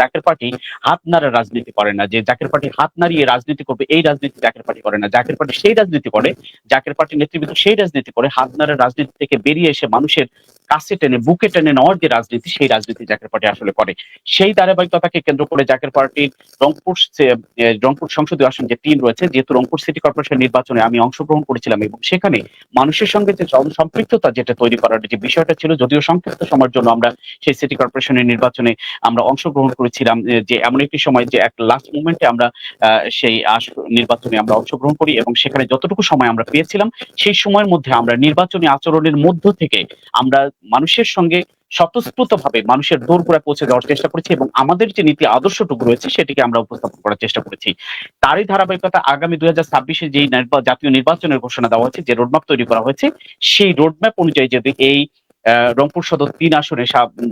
Zaker party হাত নাড়া রাজনীতি করে না, যে জাকের পার্টি হাত নাড়িয়ে রাজনীতি করবে, এই রাজনীতি জাকের পার্টি করে না। জাকের পার্টি সেই রাজনীতি করে, জাকের পার্টি নেতৃবৃন্দ সেই রাজনীতি করে, হাত নাড়া রাজনীতি থেকে বেরিয়ে এসে মানুষের কাছে টেনে, বুকে টেনে নেওয়ার যে রাজনীতি, সেই রাজনীতি জাকের পার্টি আসলে করে। সেই ধারাবাহিকতাকে কেন্দ্র করে জাকের পার্টির রংপুর রংপুর সংসদীয় আসন যে তিন রয়েছে, যেহেতু রংপুর সিটি কর্পোরেশন নির্বাচনে আমি অংশগ্রহণ করেছিলাম এবং সেখানে মানুষের সঙ্গে যে সম্পৃক্ততা যেটা তৈরি করার যে বিষয়টা ছিল, যদিও সংক্ষিপ্ত সময়ের জন্য আমরা সেই সিটি কর্পোরেশনের নির্বাচনে আমরা অংশগ্রহণ করেছিলাম যে এমন একটি সময় যে এক লাস্ট মুমেন্টে আমরা সেই নির্বাচনে আমরা অংশগ্রহণ করি এবং সেখানে যতটুকু সময় আমরা পেয়েছিলাম, সেই সময়ের মধ্যে আমরা নির্বাচনী আচরণের মধ্য থেকে আমরা মানুষের সঙ্গে স্বতঃস্ফূর্ত ভাবে মানুষের করে পৌঁছে দেওয়ার চেষ্টা করেছি এবং আমাদের যে নীতি আদর্শটুকু রয়েছে, সেটিকে আমরা উপস্থাপন করার চেষ্টা করেছি। তারই ধারাবাহিকতা আগামী দুই হাজার ছাব্বিশে যে জাতীয় নির্বাচনের ঘোষণা দেওয়া হয়েছে, যে রোডম্যাপ তৈরি করা হয়েছে, সেই রোডম্যাপ অনুযায়ী যদি এই রংপুর সদর তিন আসনে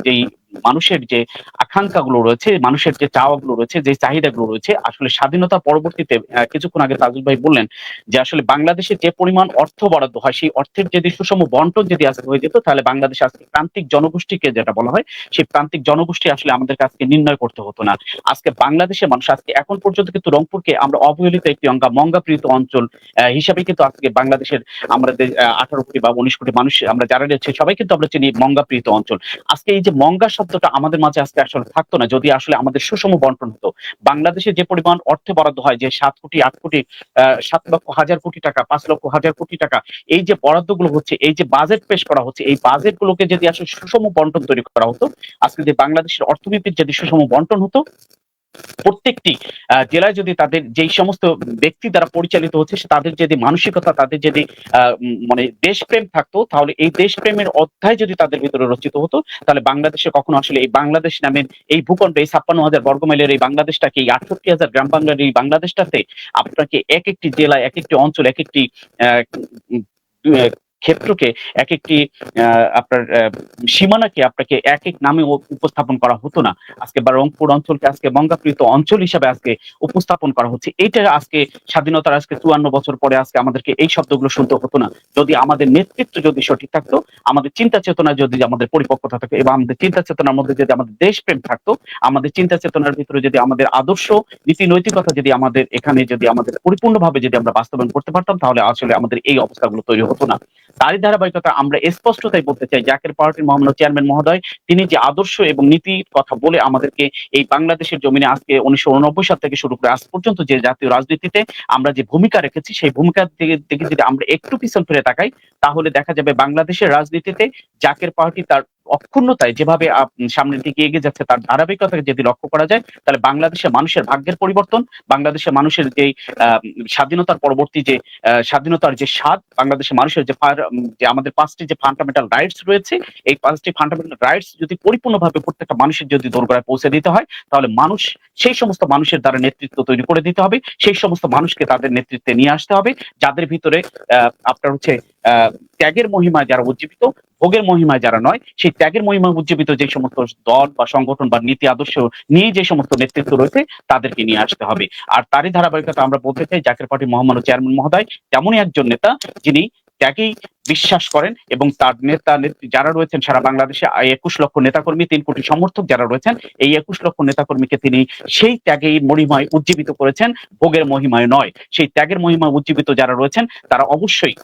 যেই মানুষের যে আকাঙ্ক্ষাগুলো রয়েছে, মানুষের যে চাওয়াগুলো রয়েছে, যে চাহিদাগুলো রয়েছে, আসলে স্বাধীনতা পরবর্তীতে কিছুক্ষণ আগে তাজুল ভাই বললেন যে আসলে বাংলাদেশে যে পরিমাণ অর্থ বরাদ্দ হয়, সেই অর্থের যদি সুষম বন্টন যদি আজকে হয়ে যেত, তাহলে বাংলাদেশে আজকে প্রান্তিক জনগোষ্ঠীকে যেটা বলা হয়, সেই প্রান্তিক জনগোষ্ঠী আসলে আমাদের কাছে নির্ণয় করতে হতো না। আজকে বাংলাদেশের মানুষ আজকে এখন পর্যন্ত কিন্তু রংপুরকে আমরা অবহেলিত একটি অঙ্গা মঙ্গাপ্রিয়ত অঞ্চল হিসাবে কিন্তু আজকে বাংলাদেশের আমাদের আঠারো কোটি বা উনিশ কোটি মানুষ আমরা যারা রয়েছে, সবাই কিন্তু আমরা চিনি মঙ্গাপ্রিয়ত অঞ্চল। আজকে এই যে মঙ্গা শব্দটা আমাদের মাঝে আজকে আসলে থাকতো না, যদি আসলে আমাদের সুষম বন্টন হতো। বাংলাদেশে যে পরিমাণ অর্থে বরাদ্দ হয়, যে সাত কোটি, আট কোটি সাত লক্ষ, হাজার কোটি টাকা, পাঁচ লক্ষ, হাজার কোটি টাকা, এই যে বরাদ্দগুলো হচ্ছে, এই যে বাজেট পেশ করা হচ্ছে, এই বাজেট গুলোকে যদি আসলে সুষম বন্টন তৈরি করা হতো, আজকে যে বাংলাদেশের অর্থনীতির যদি সুষম বন্টন হতো প্রত্যেকটি জেলায় যদি তাদের যেই সমস্ত ব্যক্তি দ্বারা পরিচালিত হচ্ছে তাদের যদি মানসিকতা, তাদের যদি মানে দেশপ্রেম থাকতো, তাহলে এই দেশপ্রেমের অধ্যায় যদি তাদের ভিতরে রচিত হতো, তাহলে বাংলাদেশে কখনো আসলে এই বাংলাদেশ নামের এই ভূখণ্ড, এই ছাপ্পান্ন হাজার বর্গমাইলের এই বাংলাদেশটাকে, এই আটষট্টি হাজার গ্রাম বাংলার এই বাংলাদেশটাতে আপনাকে এক একটি জেলায়, এক একটি অঞ্চল, এক একটি ক্ষেত্রকে এক একটি আপনার সীমানাকে আপনাকে এক এক নামে উপস্থাপন করা হতো না। আজকে বা রংপুর অঞ্চলকে আজকে মঙ্গাপ্রীত অঞ্চল হিসাবে আজকে উপস্থাপন করা হচ্ছে। এইটা আজকে স্বাধীনতার আজকে চুয়ান্ন বছর পরে আজকে আমাদেরকে এই শব্দগুলো শুনতে হতো না। যদি আমাদের নেতৃত্ব যদি সঠিক থাকতো, আমাদের চিন্তা চেতনা যদি আমাদের পরিপক্কতা থাকতো এবং আমাদের চিন্তা চেতনার মধ্যে যদি আমাদের দেশপ্রেম থাকতো, আমাদের চিন্তা চেতনার ভিতরে যদি আমাদের আদর্শ, নীতি নৈতিকতা যদি আমাদের এখানে যদি আমাদের পরিপূর্ণভাবে যদি আমরা বাস্তবায়ন করতে পারতাম, তাহলে আসলে আমাদের এই অবস্থাগুলো তৈরি হতো না। তারই ধারাবাহিকতা আমরা স্পষ্টতাই বলতে চাই। জাকের পার্টির মহামান্য চেয়ারম্যান মহোদয়, তিনি যে আদর্শ এবং নীতির কথা বলে আমাদেরকে এই বাংলাদেশের জমিনে আজকে উনিশশো উননব্বই সাল থেকে শুরু করে আজ পর্যন্ত যে জাতীয় রাজনীতিতে আমরা যে ভূমিকা রেখেছি, সেই ভূমিকা দিকে যদি আমরা একটু পিছন ফিরে তাকাই, তাহলে দেখা যাবে বাংলাদেশের রাজনীতিতে জাকের পার্টি তার অক্ষুণ্ণতায় যেভাবে সামনের দিকে এগিয়ে যাচ্ছে তার ধারাবাহিকতাকে যদি লক্ষ্য করা যায়, তাহলে বাংলাদেশের মানুষের ভাগ্যের পরিবর্তন, বাংলাদেশের মানুষের যে স্বাধীনতার পরবর্তী যে স্বাধীনতার যে স্বাদ, বাংলাদেশের মানুষের যে যে আমাদের পাঁচটি যে ফান্ডামেন্টাল রাইটস রয়েছে, এই পাঁচটি ফান্ডামেন্টাল রাইটস যদি পরিপূর্ণভাবে প্রত্যেকটা মানুষের যদি দোরগোড়ায় পৌঁছে দিতে হয়, তাহলে মানুষ, সেই সমস্ত মানুষের দ্বারা নেতৃত্ব তৈরি করে দিতে হবে, সেই সমস্ত মানুষকে তাদের নেতৃত্বে নিয়ে আসতে হবে, যাদের ভিতরে আপনার হচ্ছে ত্যাগের মহিমায় যারা উজ্জীবিত, ভোগের মহিমায় যারা নয়, সেই ত্যাগের মহিমা উজ্জীবিত যে সমস্ত দল বা সংগঠন বা নীতি, আদর্শ নিয়ে যে সমস্ত নেতৃত্ব রয়েছে, তাদেরকে নিয়ে আসতে হবে। আর তারই ধারাবাহিকতা আমরা বলতে চাই, জাকের পার্টি মহামান্য চেয়ারম্যান মহোদয় তেমনই একজন নেতা, যিনি ত্যাগেই বিশ্বাস করেন এবং তার নেতা যারা রয়েছেন সারা বাংলাদেশে একুশ লক্ষ নেতাকর্মী, তিন কোটি সমর্থক যারা রয়েছেন, এই একুশ লক্ষ নেতাকর্মীকে তিনি সেই ত্যাগেই মহিমায় উজ্জীবিত করেছেন, ভোগের মহিমায় নয়। সেই ত্যাগের মহিমায় উজ্জীবিত যারা রয়েছেন, তারা অবশ্যই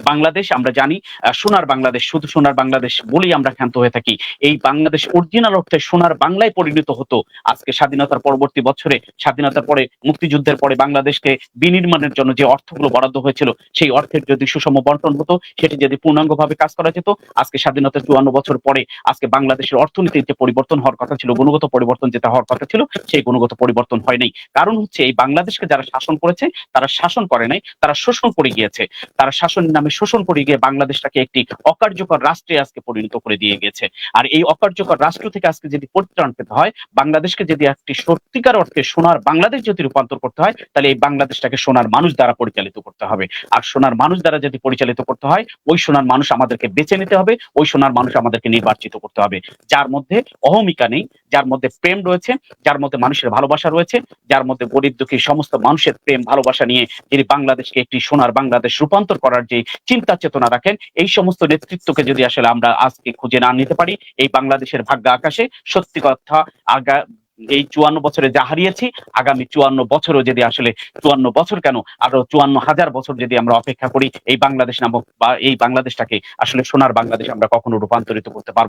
বাংলাদেশ, আমরা জানি সোনার বাংলাদেশ, শুধু সোনার বাংলাদেশ বলেই আমরা ক্ষান্ত হয়ে থাকি। এই বাংলাদেশ অরিজিনাল অর্থে সোনার বাংলায় পরিণত হতো। আজকে স্বাধীনতার পরবর্তী বছরে, স্বাধীনতার পরে, মুক্তিযুদ্ধের পরে বাংলাদেশকে বিনির্মাণের জন্য যে অর্থগুলো বরাদ্দ হয়েছিল, সেই অর্থের যদি সুষম বন্টন হতো, সেটি যদি পূর্ণাঙ্গভাবে কাজ করা যেত, আজকে স্বাধীনতার চুয়ান্ন বছর পরে, আজকে বাংলাদেশের অর্থনীতির যে পরিবর্তন হওয়ার কথা ছিল, গুণগত পরিবর্তন যেটা হওয়ার কথা ছিল, সেই গুণগত পরিবর্তন হয় নাই। কারণ হচ্ছে, এই বাংলাদেশকে যারা শাসন করেছে, তারা শাসন করে নাই, তারা শোষণ করে গিয়েছে। তারা শাসনের নামে শোষণ করে গিয়ে বাংলাদেশটাকে একটি অকার্যকর রাষ্ট্রে আজকে পরিণত করে দিয়ে গেছে। আর এই অকার্যকর রাষ্ট্র থেকে আজকে যদি পরিত্রাণ পেতে হয়, বাংলাদেশকে যদি একটি সত্যিকার অর্থে সোনার বাংলাদেশ যদি রূপান্তর করতে হয়, তাহলে এই বাংলাদেশটাকে সোনার মানুষ দ্বারা পরিচালিত করতে হবে। আর সোনার মানুষ দ্বারা যদি পরিচালিত করতে হয়, ওই সোনার মানুষ আমাদেরকে বেছে নিতে হবে, ওই সোনার মানুষ আমাদেরকে নির্বাচিত করতে হবে। যার মধ্যে অহমিকা নেই যার মধ্যে প্রেম রয়েছে, যার মধ্যে মানুষের ভালোবাসা রয়েছে, যার মধ্যে গরিব দুঃখী সমস্ত মানুষের প্রেম, ভালোবাসা নিয়ে যিনি বাংলাদেশকে একটি সোনার বাংলাদেশ রূপান্তর করার যে চিন্তা চেতনা রাখেন, এই সমস্ত নেতৃত্বকে যদি আসলে আমরা আজকে খুঁজে না নিতে পারি, এই বাংলাদেশের ভাগ্য আকাশে সত্যি কথা আগা এই চুয়ান্ন বছরে যা হারিয়েছি, আগামী চুয়ান্ন বছরও যদি আসলে চুয়ান্ন বছর কেন আরও চুয়ান্ন হাজার বছর যদি আমরা অপেক্ষা করি, এই বাংলাদেশ নামক বা এই বাংলাদেশটাকে আসলে সোনার বাংলাদেশ আমরা কখনো রূপান্তরিত করতে পারব